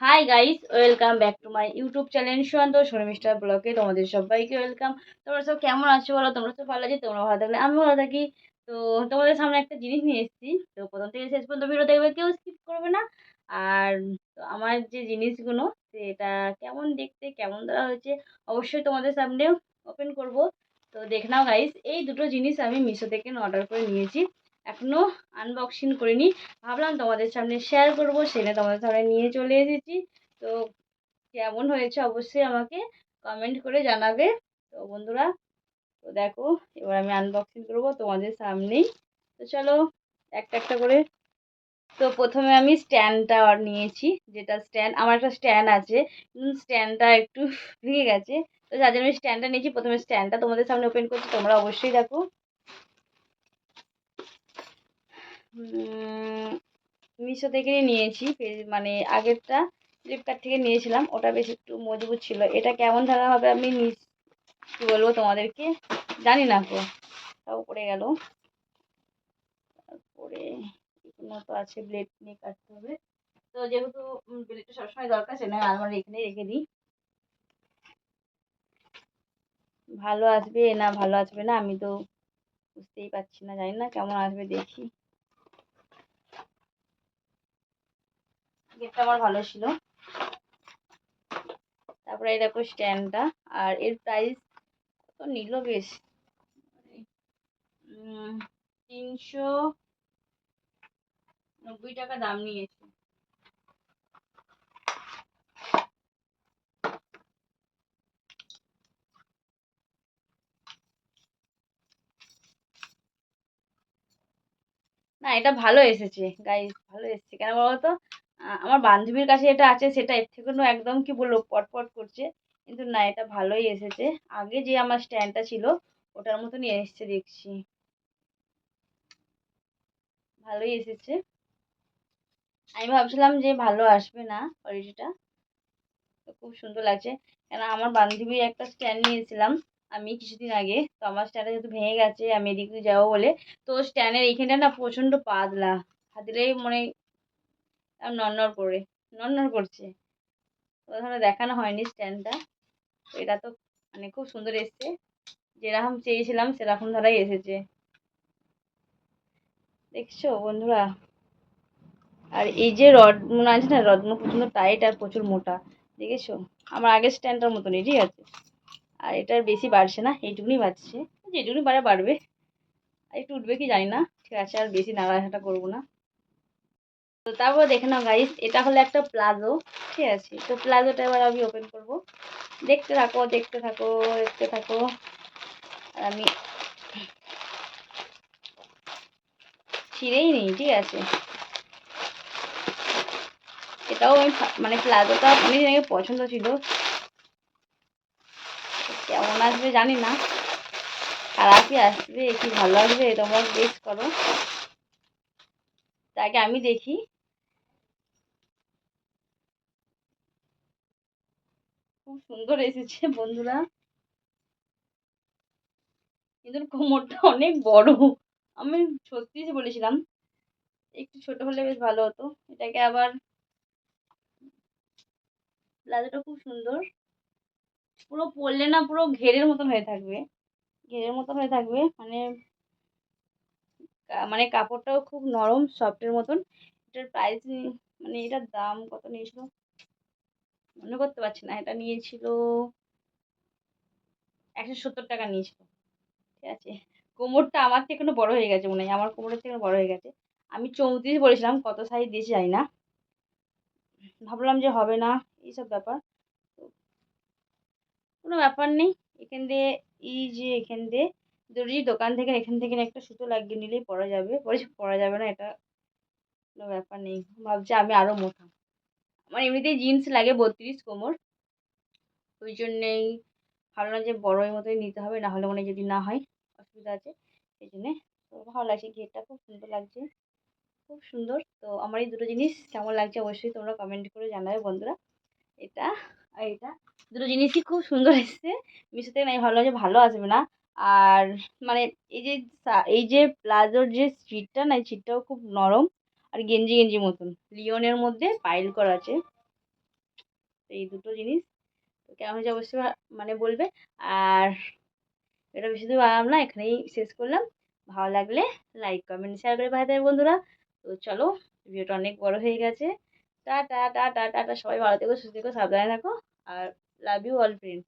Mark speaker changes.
Speaker 1: Hi guys welcome back to my YouTube channel Suyanta Sharmistha ব্লগে তোমাদের সবাইকে welcome তোমরা সব কেমন আছো বলো? তোমরা সব ভালো আছো? তোমরা ভালো থাকলে আমি ভালো থাকি। তো তোমাদের সামনে একটা জিনিস নিয়ে এসেছি। তো প্রথম থেকে শেষ পর্যন্ত ভিডিও দেখবে, কেউ স্কিপ করবে না। আর আমার যে জিনিসগুলো, সেটা কেমন দেখতে, কেমন দেওয়া হয়েছে, অবশ্যই তোমাদের সামনে ওপেন করব। তো দেখ নাও গাইস এই দুটো জিনিস আমি মিশো থেকে অর্ডার করে নিয়েছি। এখনও আনবক্সিং করিনি। ভাবলাম তোমাদের সামনে শেয়ার করব সেটা তোমাদের সামনে নিয়ে চলে এসেছি। তো কেমন হয়েছে অবশ্যই আমাকে কমেন্ট করে জানাবে। তো বন্ধুরা, তো দেখো, এবার আমি আনবক্সিং করব তোমাদের সামনেই। তো চলো, একটা একটা করে। তো প্রথমে আমি স্ট্যান্ডটা নিয়েছি, যেটা স্ট্যান্ড আমার একটা স্ট্যান্ড আছে স্ট্যান্ডটা একটু ভেঙে গেছে। তো যার জন্য আমি স্ট্যান্ডটা নিয়েছি, প্রথমে স্ট্যান্ডটা তোমাদের সামনে ওপেন করছি, তোমরা অবশ্যই দেখো। মিশো থেকে নিয়েছি মানে আগেরটা ফ্লিপকার্ট থেকে নিয়েছিলাম, ওটা বেশ একটু মজবুত ছিল। এটা কেমন ধরা হবে আমি কী বলব তোমাদেরকে? জানি না তো তাও পড়ে গেল। তারপরে এগুলো তো আছে ব্লেড নিয়ে কাটতে হবে। তো যেহেতু ব্লেডটা সবসময় দরকার সেটা আলমারি এখানে রেখে দিই। ভালো আসবে না ভালো আসবে না, আমি তো বুঝতেই পারছি না, জানি না কেমন আসবে দেখি। গেটটা আমার ভালো ছিল। তারপরে এই দেখো স্ট্যান্ডটা আর এর প্রাইস তো নিল বেশ। তিনশো নব্বই টাকা দাম নিয়েছে। না, এটা ভালো এসেছে। গাইস ভালো এসেছে। কেন বলতো আমার বান্ধবীর কাছে এটা আছে সেটা এর থেকেও একদম কি বলব পটপট করছে। কিন্তু না, এটা ভালোই এসেছে। আগে যে আমার স্ট্যান্ডটা ছিল, ওটার মতনই এসছে দেখছি। ভালোই এসেছে। আমি ভাবছিলাম যে ভালো আসবে না কোয়ালিটিটা খুব সুন্দর লাগছে। কেন আমার বান্ধবী একটা স্ট্যান্ড নিয়েছিলাম আমি কিছুদিন আগে। তো আমার স্ট্যান্ডটা যেহেতু ভেঙে গেছে, আমি এদিকে যাব বলে। তো স্ট্যান্ডের এইখানটা না প্রচণ্ড পাতলা। হাত দিলেই মনে নড়নড় করে, নড়নড় করছে। ওখানে দেখানো হয়নি স্ট্যান্ডটা এটা তো মানে খুব সুন্দর এসছে। যেরকম চেয়েছিলাম, সেরকম ধারাই এসেছে। দেখছ বন্ধুরা? আর এই যে রড, মনে আছে না রডগুলো প্রচণ্ড টাইট আর প্রচুর মোটা। দেখেছ? আমার আগের স্ট্যান্ডটার মতনই, ঠিক আছে? আর এটার বেশি বাড়ছে না, এইটুকুনি বাড়ছে। যেটুকুনি বাড়ে বাড়বে। আর একটু উঠবে কি জানি না। ঠিক আছে, আর বেশি নাড়াঘাটা করব না। তো তারপর দেখে নাও গাইস এটা হলো একটা প্লাজো, ঠিক আছে? তো প্লাজোটা এবার আমি ওপেন করব। দেখতে থাকো দেখতে থাকো দেখতে থাকো। আর আমি ছিঁড়েই নিই, ঠিক আছে? এটাও আমি মানে প্লাজোটা অনেকদিন আগে পছন্দ ছিল। কেমন আসবে জানি না। খারাপই আসবে, কি ভালো আসবে, তোমরা বেশ করো। তাকে আমি দেখি। খুব সুন্দর এসেছে বন্ধুরা। কিন্তু কোমরটা অনেক বড়। আমি ছত্রিশ বলেছিলাম, একটু ছোট হলে বেশ ভালো হতো। এটাকে আবার প্লাজোটা খুব সুন্দর। পুরো পরলে না পুরো ঘেরের মতন হয়ে থাকবে। ঘেরের মতন হয়ে থাকবে। মানে মানে কাপড়টাও খুব নরম সফটের মতন। এটার প্রাইস মানে এটার দাম কত নিয়েছিল? মনে করতে পারছি না। এটা নিয়েছিল একশো সত্তর টাকা নিয়েছিল। ঠিক আছে? কোমরটা আমার থেকে কোনো বড়ো হয়ে গেছে মনে হয়। আমার কোমরের থেকে বড় হয়ে গেছে। আমি চৌত্রিশ বলেছিলাম, কত সাইজ দিয়েছি যাই না। ভাবলাম যে হবে না, এইসব ব্যাপার। কোনো ব্যাপার নেই। এখান দিয়ে, এই যে এখান দিয়ে দর্জির দোকান থেকে এখান থেকে একটা সুতো লাগিয়ে নিলেই পরা যাবে। পরে পরা যাবে না, এটা কোনো ব্যাপার নেই। ভাবছি আমি আরও মোটা। আমার এমনিতেই জিন্স লাগে বত্রিশ কোমর। ওই জন্যেই ভাবলাম যে বড়োর মতোই নিতে হবে, না হলে মনে যদি না হয়, অসুবিধা আছে। সেই জন্যে ভালো লাগছে, ঘেরটা খুব সুন্দর লাগছে। খুব সুন্দর। তো আমার এই দুটো জিনিস কেমন লাগছে অবশ্যই তোমরা কমেন্ট করে জানাবে বন্ধুরা। এটা আর এটা। দুটো জিনিসই খুব সুন্দর এসছে। মিশো থেকে নাই, ভালো লাগছে, ভালো আসবে না। আর মানে এই যে এই যে প্লাজোর যে সিটটা না সিটটাও খুব নরম আর গেঞ্জি গেঞ্জি মতন। লিওনের মধ্যে পাইল করা আছে। এই দুটো জিনিস। কেমন হয়েছে অবশ্যই মানে বলবে। আর এটা বেশি দূর বাড়ালাম না, এখানেই শেষ করলাম। ভালো লাগলে লাইক কমেন্ট শেয়ার করে ভাই হবে বন্ধুরা। তো চলো, ভিডিওটা অনেক বড় হয়ে গেছে। টা টা টা টা টা সবাই ভালো থেকো, সুস্থ থেকো, সাবধানে থাকো। আর লাভ ইউ অল ফ্রেন্ড